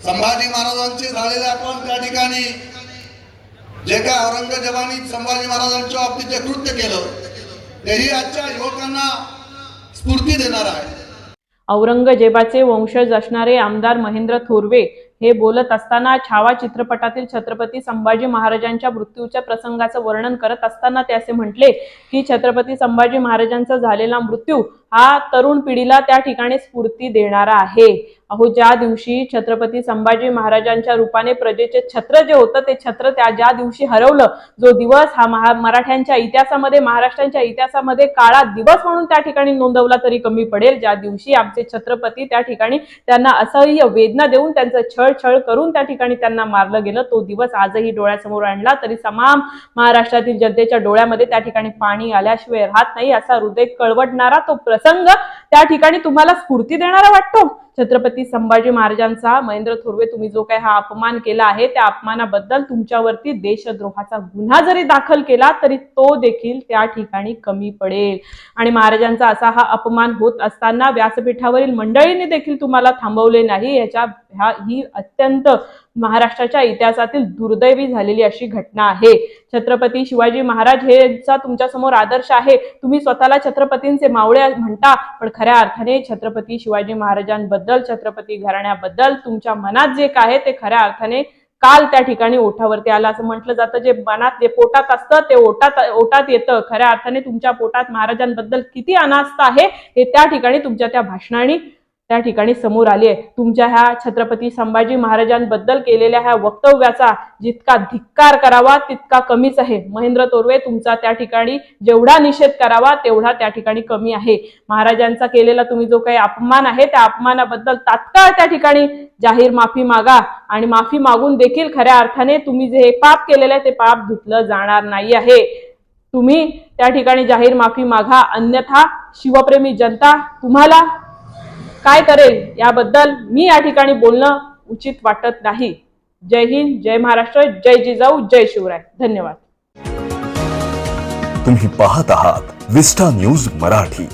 संभाजी महाराजांची झालेली आठवण त्या ठिकाणी जे काय औरंगजेबाने संभाजी महाराजांच्या बाबतीत जे कृत्य केलं तेही आजच्या युवकांना स्फूर्ती देणार आहे. औरंगजेबाचे वंशज असणारे आमदार महेंद्र थोरवे हे बोलत असताना छावा चित्रपटातील छत्रपती संभाजी महाराजांच्या मृत्यूच्या प्रसंगाचं वर्णन करत असताना ते असे म्हटले की छत्रपती संभाजी महाराजांचा झालेला मृत्यू हा तरुण पिढीला त्या ठिकाणी स्फूर्ती देणारा आहे. अहो ज्या दिवशी छत्रपती संभाजी महाराजांच्या रूपाने प्रजेचे छत्र जे होतं ते छत्र त्या ज्या दिवशी हरवलं जो दिवस हा महा मराठ्यांच्या इतिहासामध्ये महाराष्ट्रांच्या इतिहासामध्ये काळा दिवस म्हणून त्या ठिकाणी नोंदवला तरी कमी पडेल. ज्या दिवशी आमचे छत्रपती त्या ठिकाणी त्यांना असह्य वेदना देऊन त्यांचं छळ छळ करून त्या ठिकाणी त्यांना मारलं गेलं तो दिवस आजही डोळ्यासमोर आणला तरी तमाम महाराष्ट्रातील जनतेच्या डोळ्यामध्ये त्या ठिकाणी पाणी आल्याशिवाय राहत नाही असा हृदय कळवटणारा तो प्रसंग त्या ठिकाणी तुम्हाला स्फूर्ती देणारा वाटतो. छत्रपती संभाजी महाराजांचा महेंद्र थोरवे तुम्ही जो काही हा अपमान केला आहे त्या अपमानाबद्दल तुमच्यावरती देशद्रोहाचा गुन्हा जरी दाखल केला तरी तो देखील त्या ठिकाणी कमी पडेल. आणि महाराजांचा असा हा अपमान होत असताना व्यासपीठावरील मंडळींनी देखील तुम्हाला थांबवले नाही. याच्या ह्या ही अत्यंत महाराष्ट्राच्या इतिहासातील दुर्दैवी झालेली अशी घटना आहे. छत्रपती शिवाजी महाराज हेचा तुमच्यासमोर आदर्श आहे. तुम्ही स्वतःला छत्रपतींचे मावळे म्हणता पण खऱ्या अर्थाने छत्रपती शिवाजी महाराजांबद्दल छत्रपती घराण्याबद्दल तुमच्या मनात जे काय आहे ते खऱ्या अर्थाने काल त्या ठिकाणी ओठावरती आलं. असं म्हटलं जातं जे मनात जे पोटात असतं ते ओटात ओटात येतं. खऱ्या अर्थाने तुमच्या पोटात महाराजांबद्दल किती अनास्थ आहे हे त्या ठिकाणी तुमच्या त्या भाषणाने त्या ठिकाणी समोर आली आहे. तुमच्या ह्या छत्रपती संभाजी महाराजांबद्दल केलेल्या ह्या वक्तव्याचा जितका धिक्कार करावा तितका कमीच आहे. महेंद्र तोरवे तुमचा त्या ठिकाणी जेवढा निषेध करावा तेवढा त्या ठिकाणी कमी आहे. महाराजांचा केलेला तुम्ही जो काही अपमान आहे त्या अपमानाबद्दल तात्काळ त्या ठिकाणी जाहीर माफी मागा आणि माफी मागून देखील खऱ्या अर्थाने तुम्ही जे पाप केलेलं आहे ते पाप धुतलं जाणार नाही आहे. तुम्ही त्या ठिकाणी जाहीर माफी मागा. अन्यथा शिवप्रेमी जनता तुम्हाला काय करेल याबद्दल मी या ठिकाणी बोलणं उचित वाटत नाही. जय हिंद जय महाराष्ट्र जय जिजाऊ जय शिवराय. धन्यवाद. तुम्ही पाहत आहात विस्टा न्यूज मराठी.